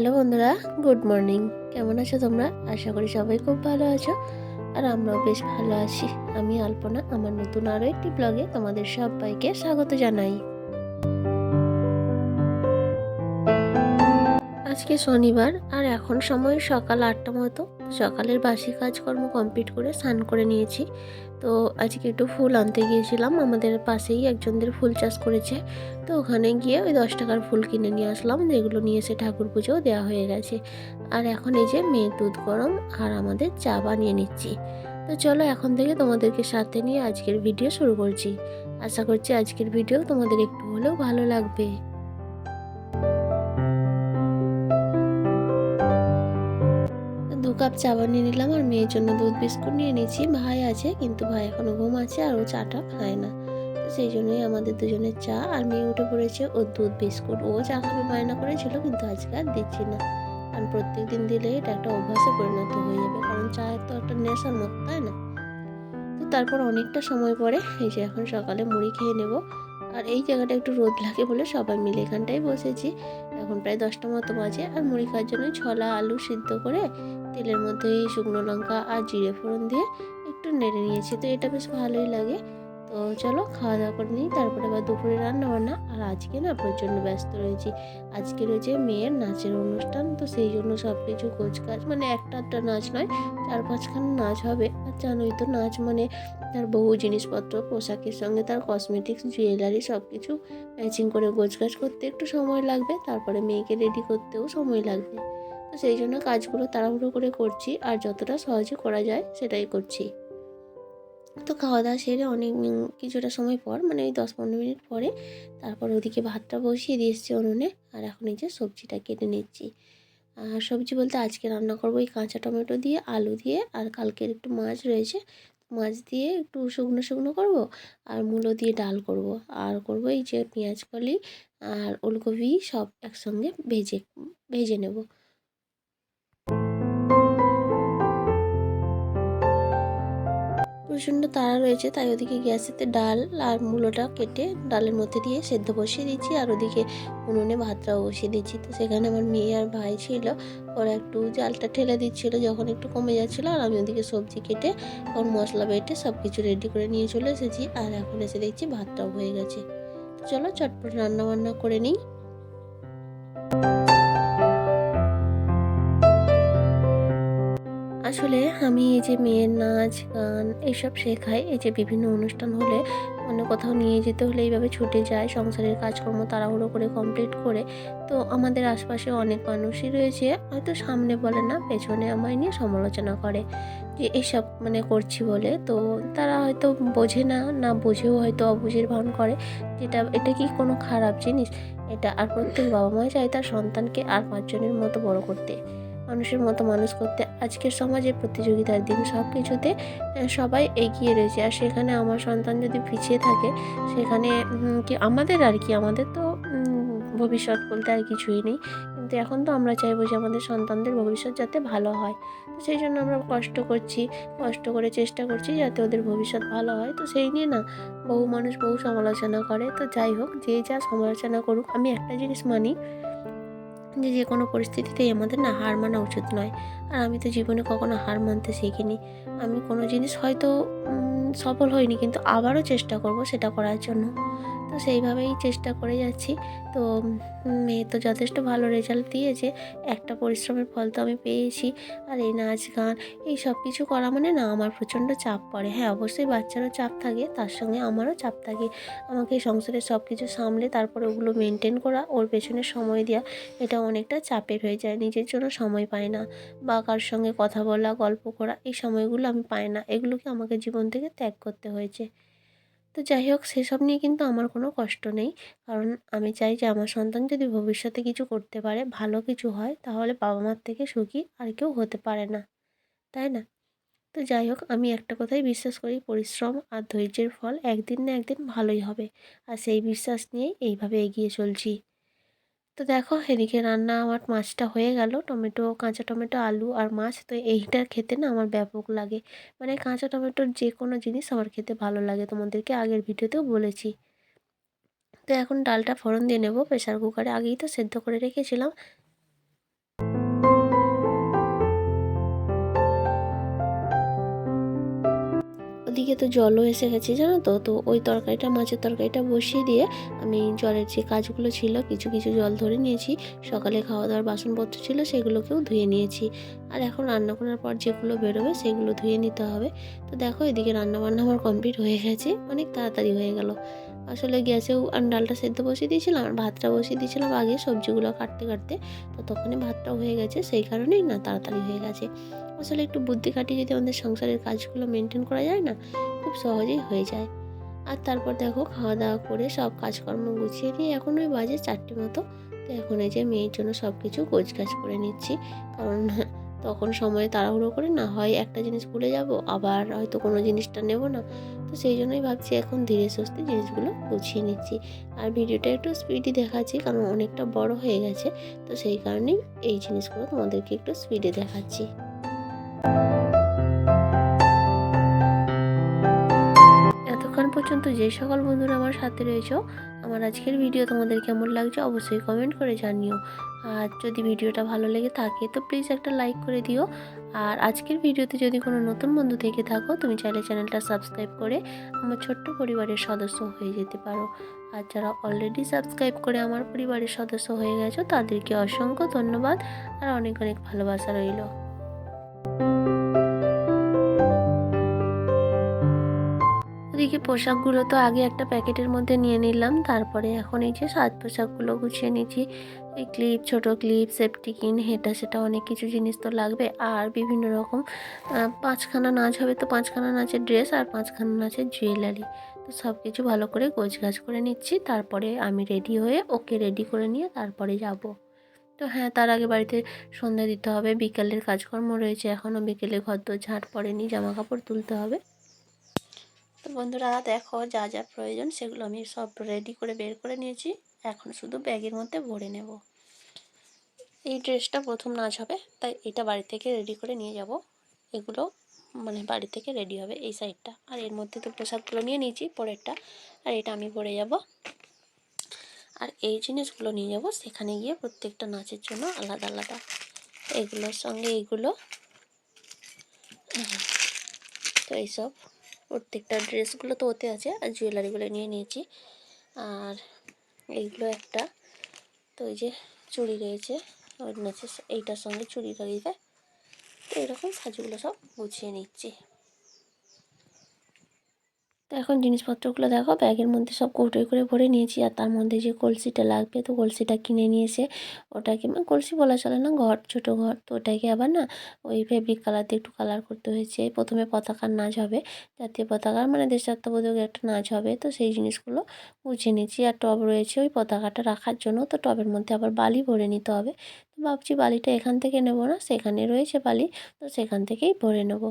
Hello বন্ধুরা, good morning. কেমন আছো তোমরা? আশা করি সবাই খুব ভালো আছো। আর আমরাও বেশ ভালো আছি। আমি আলপনা, আমার নতুন আরও একটি ব্লগে তোমাদের সবাইকে স্বাগত জানাই। আজকে শনিবার, আর এখন সময় সকাল আটটা মতো। সকালের বাসি কাজকর্ম কমপ্লিট করে স্নান করে নিয়েছি। তো আজকে একটু ফুল আনতে গিয়েছিলাম, আমাদের পাশেই একজনদের ফুল চাষ করেছে। তো ওখানে গিয়ে ওই দশ টাকার ফুল কিনে নিয়ে আসলাম, যেগুলো নিয়ে এসে ঠাকুর পুজোও দেওয়া হয়ে গেছে। আর এখন এই যে মেয়ের দুধ গরম, আর আমাদের চা বানিয়ে নিচ্ছি। তো চলো এখন থেকে তোমাদেরকে সাথে নিয়ে আজকের ভিডিও শুরু করছি। আশা করছি আজকের ভিডিও তোমাদের একটু হলেও ভালো লাগবে। দু কাপ চা বানিয়ে নিলাম আর মেয়ের জন্য দুধ বিস্কুট নিয়ে নিয়েছি। ভাই আছে, কিন্তু ভাই এখনও ঘুম আছে আর ও চাটা খায় না। সেই জন্যই আমাদের দুজনের চা আর মেয়ে উঠে পড়েছে ওর দুধ বিস্কুট। ও চা খাবে বায়না করেছিল, কিন্তু আজকে আর দিচ্ছি না। কারণ প্রত্যেক দিন দিলে এটা একটা অভ্যাসে পরিণত হয়ে যাবে, কারণ চায়ের তো একটা নেশার মতো, তাই না? তো তারপর অনেকটা সময় পরে এই যে এখন সকালে মুড়ি খেয়ে নেব। আর এই জায়গাটা একটু রোদ লাগে বলে সবাই মিলে এখানটায় বসেছি। এখন প্রায় দশটা মতো বাজে আর মুড়ি খাওয়ার জন্য ছলা, আলু সিদ্ধ করে তেলের মধ্যে শুকনো লঙ্কা আর জিরে ফোড়ন দিয়ে একটু নেড়ে নিয়েছি, তো এটা বেশ ভালোই লাগে। তো চলো খাওয়া দাওয়া করে নিই, তারপরে আবার দুপুরে রান্না বান্না আর আজকে না প্রচণ্ড ব্যস্ত রয়েছি। আজকে রয়েছে মেয়ের নাচের অনুষ্ঠান, তো সেই জন্য সব কিছু কাজ মানে একটা একটা নাচ নয়, চার পাঁচখানা নাচ হবে। আর জানোই তো নাচ মানে তার বহু জিনিসপত্র, পোশাকের সঙ্গে তার কসমেটিক্স জুয়েলারি সব কিছু ম্যাচিং করে গোছগাছ করতে একটু সময় লাগবে। তারপরে মেয়েকে রেডি করতেও সময় লাগবে। তো সেই জন্য কাজগুলো তাড়াহুড়ো করে করছি আর যতটা সহজে করা যায় সেটাই করছি। তো খাওয়া দাওয়া সেরে অনেক কিছুটা সময় পর মানে ওই দশ পনেরো মিনিট পরে তারপর ওদিকে ভাতটা বসিয়ে দিয়ে এসেছি উনুনে আর এখন এই যে সবজিটা কেটে নিচ্ছি। আর সবজি বলতে আজকে রান্না করব এই কাঁচা টমেটো দিয়ে, আলু দিয়ে আর কালকের একটু মাছ রয়েছে। মাছ দিয়ে একটু শুকনো শুকনো করব আর মূলো দিয়ে ডাল করব। আর করব এই যে পেঁয়াজ কলি আর ওলকপি সব একসঙ্গে ভেজে ভেজে নেব। প্রচণ্ড তাড়া রয়েছে, তাই ওদিকে গ্যাসেতে ডাল আর মূলোটা কেটে ডালের মধ্যে দিয়ে সেদ্ধ বসিয়ে দিচ্ছি আর ওদিকে উনুনে ভাতটাও বসিয়ে দিচ্ছি। তো সেখানে আমার মেয়ে আর ভাই ছিল, ওরা একটু জালটা ঠেলে দিচ্ছিল যখন একটু কমে যাচ্ছিল আর আমি ওদিকে সবজি কেটে ওর মশলা বেটে সব কিছু রেডি করে নিয়ে চলে এসেছি আর এখন এসে দেখছি ভাতটাও হয়ে গেছে। চলো চটপট রান্না বান্না করে নিই। আসলে আমি এই যে মেয়ের নাচ, গান এইসব শেখাই, এই যে বিভিন্ন অনুষ্ঠান হলে অন্য কোথাও নিয়ে যেতে হলে এইভাবে ছুটে যায় সংসারের কাজকর্ম তাড়াহুড়ো করে কমপ্লিট করে। তো আমাদের আশপাশে অনেক মানুষই রয়েছে, হয়তো সামনে বলে না, পেছনে আমায় নিয়ে সমালোচনা করে যে এসব মানে করছি বলে। তো তারা হয়তো বোঝে না না বুঝেও হয়তো অবুঝের ভান করে যেটা, এটা কি কোনো খারাপ জিনিস? এটা আর প্রত্যেক বাবা মা চায় তার সন্তানকে আর পাঁচজনের মতো বড় করতে। মানুষের মতো মানুষ করতে আজকের সমাজে প্রতিযোগিতার দিন সব কিছুতে সবাই এগিয়ে রয়েছে। আর সেখানে আমার সন্তান যদি পিছিয়ে থাকে, সেখানে কি আমাদের আর কি? আমাদের তো ভবিষ্যৎ বলতে আর কিছুই নেই। কিন্তু এখন তো আমরা চাইব যে আমাদের সন্তানদের ভবিষ্যৎ যাতে ভালো হয়। তো সেই জন্য আমরা কষ্ট করছি, কষ্ট করে চেষ্টা করছি যাতে ওদের ভবিষ্যৎ ভালো হয়। তো সেই নিয়ে না, বহু মানুষ বহু সমালোচনা করে। তো যাই হোক, যে যা সমালোচনা করুক, আমি একটা জিনিস মানি যে যে কোনো পরিস্থিতিতেই আমাদের না হার মানা উচিত নয়। আর আমি তো জীবনে কখনো হার মানতে শিখিনি। আমি কোনো জিনিস হয়তো সফল হইনি, কিন্তু আবারও চেষ্টা করব সেটা করার জন্য। তো সেইভাবেই চেষ্টা করে যাচ্ছি। তো মেয়ে তো যথেষ্ট ভালো রেজাল্ট দিয়েছে। একটা পরিশ্রমের ফল তো আমি পেয়েছি। আর এই নাচ গান, এই সব কিছু করা মানে না আমার প্রচণ্ড চাপ পড়ে। হ্যাঁ অবশ্যই বাচ্চারও চাপ থাকে, তার সঙ্গে আমারও চাপ থাকে। আমাকে সংসারের সব কিছু সামলে তারপরে ওগুলো মেনটেন করা, ওর পেছনে সময় দেওয়া এটা অনেকটা চাপের হয়ে যায়। নিজের জন্য সময় পাই না। বা কার সঙ্গে কথা বলা, গল্প করা, এই সময়গুলো আমি পাই না। এগুলোকে আমাকে জীবন থেকে ত্যাগ করতে হয়েছে। তো যাই হোক, সেসব নিয়ে কিন্তু আমার কোনো কষ্ট নেই। কারণ আমি চাই যে আমার সন্তান যদি ভবিষ্যতে কিছু করতে পারে, ভালো কিছু হয়, তাহলে বাবা মার থেকে সুখী আর কেউ হতে পারে না। তাই না? তো যাই হোক, আমি একটা কথাই বিশ্বাস করি, পরিশ্রম আর ধৈর্যের ফল একদিন না একদিন ভালোই হবে। আর সেই বিশ্বাস নিয়েই এইভাবে এগিয়ে চলছি। তো দেখো এদিকে রান্না আমার মাছটা হয়ে গেল। টমেটো, কাঁচা টমেটো, আলু আর মাছ। তো এইটা খেতে না আমার ব্যাপক লাগে। মানে কাঁচা টমেটোর যে কোনো জিনিস আমার খেতে ভালো লাগে তোমাদেরকে আগের ভিডিওতেও বলেছি। তো এখন ডালটা ফোড়ন দিয়ে নেব। প্রেশার কুকারে আগেই তো সেদ্ধ করে রেখেছিলাম। ওদিকে তো জলও এসে গেছে, জানো তো? তো ওই তরকারিটা, মাছের তরকারিটা বসিয়ে দিয়ে আমি জলের যে কাজগুলো ছিল, কিছু কিছু জল ধরে নিয়েছি। সকালে খাওয়া দাওয়ার বাসনপত্র ছিল, সেগুলোকেও ধুয়ে নিয়েছি। আর এখন রান্না করার পর যেগুলো বেরোবে, সেগুলো ধুয়ে নিতে হবে। তো দেখো, এদিকে রান্না বান্না আমার কমপ্লিট হয়ে গেছে, অনেক তাড়াতাড়ি হয়ে গেল। আসলে গ্যাসেও আমি ডালটা সেদ্ধ বসিয়ে দিয়েছিলাম, আর ভাতটা বসিয়ে দিয়েছিলাম আগে সবজিগুলো কাটতে কাটতে। তো তখনই ভাতটাও হয়ে গেছে, সেই কারণেই না তাড়াতাড়ি হয়ে গেছে। আসলে একটু বুদ্ধি খাটিয়ে যদি আমাদের সংসারের কাজগুলো মেনটেন করা যায় না, খুব সহজেই হয়ে যায়। আর তারপর দেখো খাওয়া দাওয়া করে সব কাজকর্ম গুছিয়ে দিয়ে এখন ওই বাজে চারটে মতো। তো এখন এই যে মেয়ের জন্য সব কিছু গোছগাছ করে নিচ্ছি। কারণ তখন সময়ে তাড়াহুড়ো করে না হয় একটা জিনিস ভুলে যাব, আবার হয়তো কোনো জিনিসটা নেব না। তো সেই জন্যই ভাবছি এখন ধীরে সুস্থে জিনিসগুলো গুছিয়ে নিচ্ছি। আর ভিডিওটা একটু স্পিডে দেখাচ্ছি, কারণ অনেকটা বড় হয়ে গেছে, তো সেই কারণেই এই জিনিসগুলো তোমাদেরকে একটু স্পিডে দেখাচ্ছি। পর্যন্ত যে সকল বন্ধুরা আমার সাথে রয়েছে, আমার আজকের ভিডিও তোমাদের কেমন লাগছে অবশ্যই কমেন্ট করে জানিও। আর যদি ভিডিওটা ভালো লেগে থাকে তো প্লিজ একটা লাইক করে দিও। আর আজকের ভিডিওতে যদি কোনো নতুন বন্ধু থেকে থাকো, তুমি চাইলে চ্যানেলটা সাবস্ক্রাইব করে আমার ছোট্ট পরিবারের সদস্য হয়ে যেতে পারো। আর যারা অলরেডি সাবস্ক্রাইব করে আমার পরিবারের সদস্য হয়ে গেছো, তাদেরকে অসংখ্য ধন্যবাদ। আর অনেক অনেক ভালোবাসা রইল। ওদিকে পোশাকগুলো তো আগে একটা প্যাকেটের মধ্যে নিয়ে নিলাম, তারপরে এখন এই যে সাজ পোশাকগুলো গুছিয়ে নিচ্ছি। এই ক্লিপ ছোট ক্লিপ সেফটিকিন হেটা সেটা অনেক কিছু জিনিস তো লাগবে। আর বিভিন্ন রকম পাঁচখানা নাচ হবে তো পাঁচখানা নাচের ড্রেস আর পাঁচখানা নাচের জুয়েলারি তো সব কিছু ভালো করে গোছগাছ করে নিচ্ছি, তারপরে আমি রেডি হয়ে ওকে রেডি করে নিয়ে তারপরে যাব। তো হ্যাঁ তার আগে বাড়িতে সন্ধ্যা দিতে হবে, বিকেলের কাজকর্ম রয়েছে এখনও বিকেলে ঘর দোর ঝাঁট পড়েনি জামা কাপড় তুলতে হবে। তো বন্ধুরা, দেখো যা যা প্রয়োজন সেগুলো আমি সব রেডি করে বের করে নিয়েছি। এখন শুধু ব্যাগের মধ্যে ভরে নেব। এই ড্রেসটা প্রথম নাচ হবে, তাই এটা বাড়ি থেকে রেডি করে নিয়ে যাব। এগুলো মানে বাড়ি থেকে রেডি হবে এই সাইডটা আর এর মধ্যে তো পোশাকগুলো নিয়ে নিয়েছি পরেরটা। আর এটা আমি পরে যাব। আর এই জিনিসগুলো নিয়ে যাব, সেখানে গিয়ে প্রত্যেকটা নাচের জন্য আলাদা আলাদা। এগুলোর সঙ্গে এইগুলো। তো এইসব। প্রত্যেকটা ড্রেসগুলো তো ওতে আছে, আর জুয়েলারিগুলো নিয়ে নিয়েছি। আর এইগুলো একটা, তো এই যে চুড়ি রয়েছে, ওর নাচে এইটার সঙ্গে চুড়ি রয়েছে। তো এরকম সাজুগুলো সব বুঝিয়ে নিচ্ছি। তো এখন জিনিসপত্রগুলো দেখো, ব্যাগের মধ্যে সব কৌটোয় করে ভরে নিয়েছি। আর তার মধ্যে যে কলসিটা লাগবে, তো কলসিটা কিনে নিয়েছে। ওটাকে মানে কলসি বলা চলে না, ঘর, ছোট ঘর। তো ওটাকে আবার না ওই ফেব্রিক কালার দিয়ে একটু কালার করতে হয়েছে। প্রথমে পতাকার নাচ হবে, জাতীয় পতাকার মানে দেশাত্মবোধক একটা নাচ হবে। তো সেই জিনিসগুলো গুছিয়ে নিয়েছি। আর টব রয়েছে ওই পতাকাটা রাখার জন্য। তো টবের মধ্যে আবার বালি ভরে নিতে হবে। তো ভাবছি বালিটা এখান থেকে নেব না, সেখানে রয়েছে বালি। তো সেখান থেকেই ভরে নেব।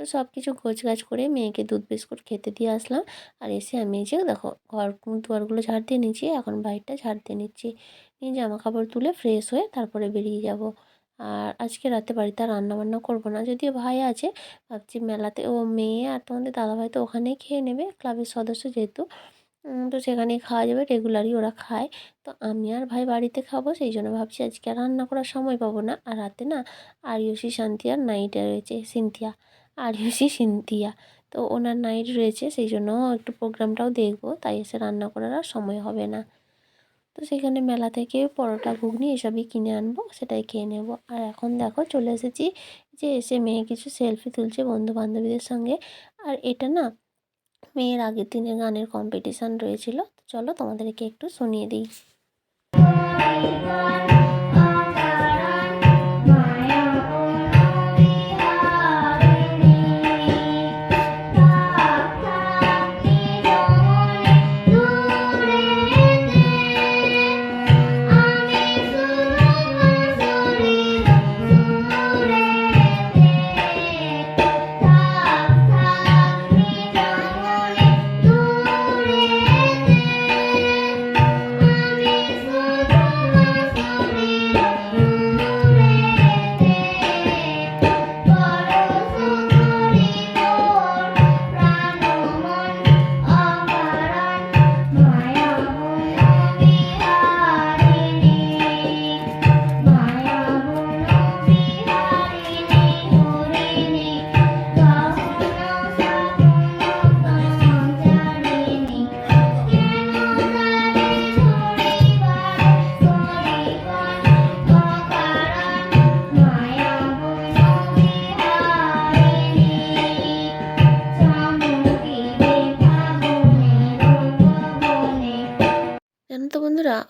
তো সব কিছু গোছগাছ করে মেয়েকে দুধ বিস্কুট খেতে দিয়ে আসলাম। আর এসে আমি যে দেখো, ঘর, দুয়ারগুলো ঝাড় দিয়ে নিচ্ছি, এখন বাইরটা ঝাড় দিয়ে নিচ্ছি। নিয়ে জামা কাপড় তুলে ফ্রেশ হয়ে তারপরে বেরিয়ে যাব। আর আজকে রাতে বাড়িতে আর রান্না বান্না করব না। যদিও ভাই আছে, ভাবছি মেলাতে, ও মেয়ে আর তোমাদের দাদাভাই তো ওখানেই খেয়ে নেবে, ক্লাবের সদস্য যেহেতু। তো সেখানেই খাওয়া যাবে রেগুলারই ওরা খায়। তো আমি আর ভাই বাড়িতে খাব, সেই জন্য ভাবছি আজকে আর রান্না করার সময় পাবো না। আর রাতে না আর আরিয়সী, শান্তি আর নাইটে রয়েছে, সিনথিয়া। আরিয়সী সিনথিয়া। তো ওনার নাইট রয়েছে সেই জন্য একটু প্রোগ্রামটাও দেখব, তাই এসে রান্না করার আর সময় হবে না। তো সেখানে মেলা থেকে পরোটা, ঘুগনি এসবই কিনে আনব, সেটাই খেয়ে নেব। আর এখন দেখো চলে এসেছি যে এসে মেয়ে কিছু সেলফি তুলছে বন্ধু বান্ধবীদের সঙ্গে। আর এটা না মেয়ের আগের দিনের গানের কম্পিটিশান রয়েছিল। চলো তোমাদেরকে একটু শুনিয়ে দিই।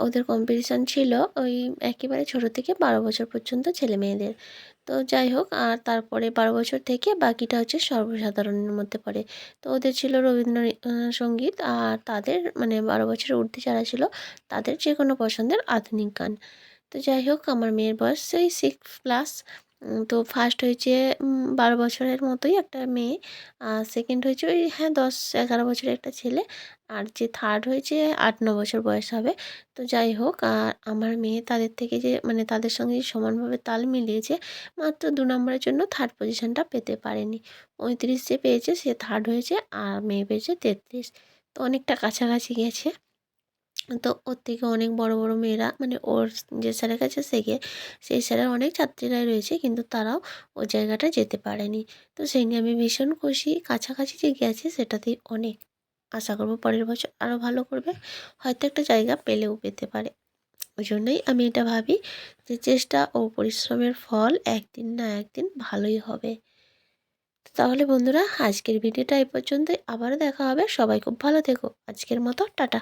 ওদের কম্পিটিশান ছিল ওই একেবারে ছোট থেকে বারো বছর পর্যন্ত ছেলে মেয়েদের। তো যাই হোক, আর তারপরে বারো বছর থেকে বাকিটা হচ্ছে সর্বসাধারণের মধ্যে পড়ে। তো ওদের ছিল রবীন্দ্র সংগীত আর তাদের মানে বারো বছরের ঊর্ধ্বে যারা ছিল, তাদের যে কোনো পছন্দের আধুনিক গান। তো যাই হোক, আমার মেয়ের বয়স সেই সিক্স প্লাস তো ফার্স্ট হয়েছে বারো বছরের মতোই একটা মেয়ে। আর সেকেন্ড হয়েছে ওই হ্যাঁ দশ, এগারো বছরের একটা ছেলে। আর যে থার্ড হয়েছে, আট, ন বছর বয়স হবে। তো যাই হোক আর আমার মেয়ে তাদের থেকে যে মানে তাদের সঙ্গে সমানভাবে তাল মিলিয়েছে, মাত্র দু নম্বরের জন্য থার্ড পজিশনটা পেতে পারেনি। পঁয়ত্রিশ যে পেয়েছে, সে থার্ড হয়েছে, আর মেয়ে পেয়েছে তেত্রিশ। তো অনেকটা কাছাকাছি গেছে। তো ওর থেকে অনেক বড় বড় মেয়েরা মানে ওর যে স্যারের কাছে শেখে সেই স্যারের অনেক ছাত্রীরাই রয়েছে, কিন্তু তারাও ওই জায়গাটা যেতে পারেনি। তো সেই নিয়ে আমি ভীষণ খুশি। কাছাকাছি যে গেছে, সেটাতেই অনেক। আশা করব পরের বছর আরও ভালো করবে। হয়তো একটা জায়গা পেলেও পেতে পারে। ওই জন্যই আমি এটা ভাবি যে চেষ্টা ও পরিশ্রমের ফল একদিন না একদিন ভালোই হবে। তাহলে বন্ধুরা, আজকের ভিডিওটা এই পর্যন্তই। আবারও দেখা হবে। সবাই খুব ভালো থেকো। আজকের মতো টাটা।